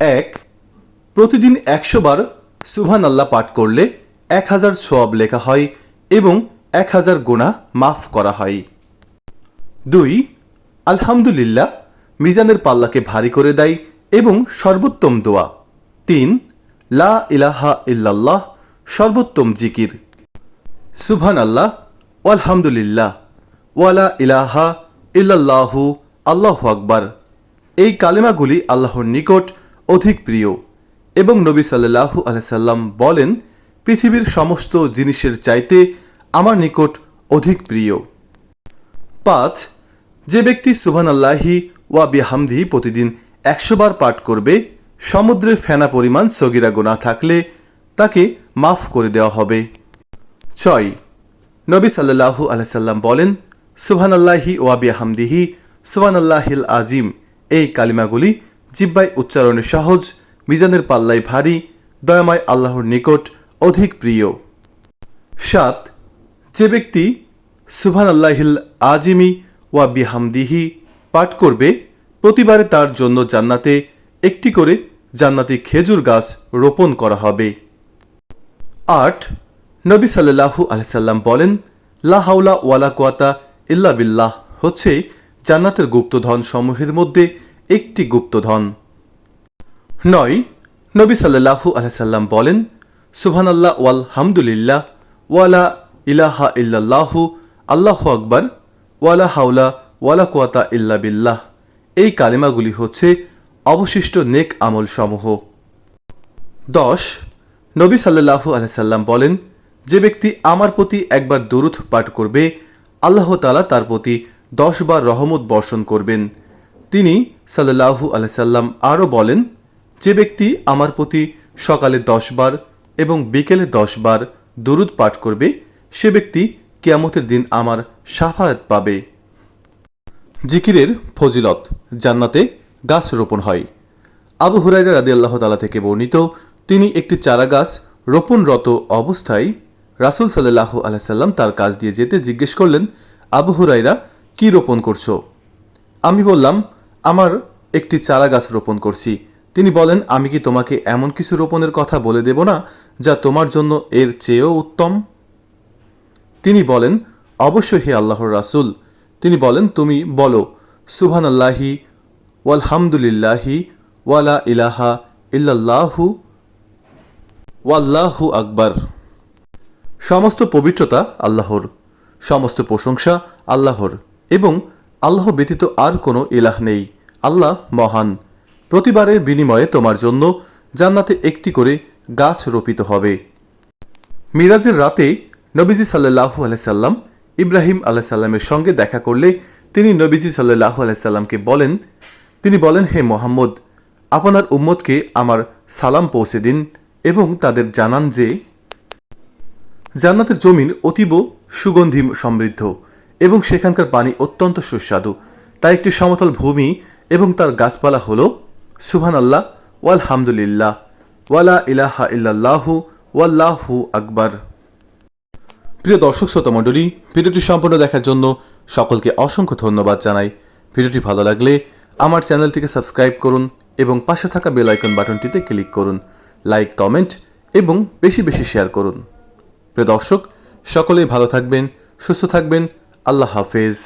এক, প্রতিদিন একশো বার সুবহান আল্লাহ পাঠ করলে এক হাজার সোয়াব লেখা হয় এবং এক হাজার গুণা মাফ করা হয়। দুই, আলহামদুলিল্লাহ মিজানের পাল্লাকে ভারী করে দেয় এবং সর্বোত্তম দোয়া। তিন, লা ইলাহা ইল্লাল্লাহ সর্বোত্তম জিকির। সুভান আল্লাহ আলহামদুলিল্লাহ ওয়ালা ইলাহা ইল্লাল্লাহু, আল্লাহ আকবার। এই কালেমাগুলি আল্লাহর নিকট অধিক প্রিয়। এবং নবী সাল্লাল্লাহু আলাইসাল্লাম বলেন, পৃথিবীর সমস্ত জিনিসের চাইতে আমার নিকট অধিক প্রিয়। পাঁচ, যে ব্যক্তি সুবহান আল্লাহি ওয়া বিহামদি প্রতিদিন একশো বার পাঠ করবে, সমুদ্রের ফেনা পরিমাণ সগিরা গোনা থাকলে তাকে মাফ করে দেওয়া হবে। ছয়, নবী সাল্লাল্লাহু আলাইসাল্লাম বলেন সুবহান আল্লাহি ওয়া বিহামদিহি সুবহান আল্লাহিল আজিম, এই কালিমাগুলি জিব্বায় উচ্চারণে সহজ, মিজানের পাল্লায় ভারী, দয়াময় আল্লাহর নিকট অধিক প্রিয়। সাত, যে ব্যক্তি সুভান আল্লাহিল আজিমি ওয়া বিহামদিহি পাঠ করবে, প্রতিবারে তার জন্য জান্নাতে একটি করে জান্নাতি খেজুর গাছ রোপণ করা হবে। আট, নবী সাল্লাল্লাহু আলসাল্লাম বলেন, লা হাওলা ওয়ালা কোয়াতা ইল্লা বিল্লাহ হচ্ছে জান্নাতের গুপ্তধন সমূহের মধ্যে একটি গুপ্তধন। নয়, নবী সাল্লাল্লাহু আলসাল্লাম বলেন, সুবহানাল্লাহ ওয়াল হামদুলিল্লাহ, ওয়ালা ইলাহা ইল্লাল্লাহু, আল্লাহু আকবার, ওয়ালা হাওলা, ওয়ালা কোয়াতা ইল্লা বিল্লাহ। এই কালিমাগুলি হচ্ছে অবশিষ্ট নেক আমল সমূহ দশ, নবী সাল্লাল্লাহু আলাইসাল্লাম বলেন, যে ব্যক্তি আমার প্রতি একবার দরুদ পাঠ করবে, আল্লাহ তালা তার প্রতি দশ বার রহমত বর্ষণ করবেন। তিনি সাল্লাল্লাহু আলাইসাল্লাম আরও বলেন, যে ব্যক্তি আমার প্রতি সকালে দশ বার এবং বিকেলে দশ বার দরুদ পাঠ করবে, সে ব্যক্তি কেয়ামতের দিন আমার সাফায়াত পাবে। জিকিরের ফজিলত জান্নাতে গাছ রোপণ হয়। আবু হুরাইরা রাদি আল্লাহ তালা থেকে বর্ণিত, তিনি একটি চারা গাছ রোপণরত অবস্থায় রাসুল সাল্লাহ আলাইসাল্লাম তার কাজ দিয়ে যেতে জিজ্ঞেস করলেন, আবু হুরাইরা কি রোপণ করছ? আমি বললাম আমার একটি চারা গাছ রোপণ করছি। তিনি বলেন, আমি কি তোমাকে এমন কিছু রোপণের কথা বলে দেব না, যা তোমার জন্য এর চেয়েও উত্তম? তিনি বলেন, অবশ্যই হে আল্লাহর রাসুল। তিনি বলেন, তুমি বলো সুবহান আল্লাহি ওয়ালহামদুলিল্লাহি ওয়ালা ইলাহা ইল্লাল্লাহু ওয়াল্লাহু আকবার। সমস্ত পবিত্রতা আল্লাহর, সমস্ত প্রশংসা আল্লাহর এবং আল্লাহ ব্যতীত আর কোনো ইলাহ নেই। আল্লাহ মহান। প্রতিবারের বিনিময়ে তোমার জন্য জান্নাতে একটি করে গাছ রোপিত হবে। মিরাজের রাতে নবীজি সাল্লাহু আলাইসাল্লাম ইব্রাহিম আলাইসাল্লামের সঙ্গে দেখা করলে তিনি নবীজি সাল্লাহু আলাইসাল্লামকে বলেন, তিনি বলেন, হে মোহাম্মদ, আপনার উম্মতকে আমার সালাম পৌঁছে দিন এবং তাদের জানান যে, জান্নাতের জমিন অতীব সুগন্ধি সমৃদ্ধ। এবং সেখানকার পানি অত্যন্ত সুস্বাদু। তাই একটি সমতল ভূমি এবং তার গাছপালা হল সুহান আল্লাহ ওয়াল হামদুলিল্লাহ ওয়ালা ইলাহা ইল্লাল্লাহু, ওয়াল্লাহু আকবার। প্রিয় দর্শক, শ্রোতা মণ্ডলী, ভিডিওটি সম্পূর্ণ দেখার জন্য সকলকে অসংখ্য ধন্যবাদ জানাই। ভিডিওটি ভালো লাগলে আমার চ্যানেলটিকে সাবস্ক্রাইব করুন এবং পাশে থাকা বেল আইকন বাটনটিতে ক্লিক করুন। লাইক, কমেন্ট এবং বেশি বেশি শেয়ার করুন। প্রিয় দর্শক, সকলেই ভালো থাকবেন, সুস্থ থাকবেন আল্লাহ হাফেজ।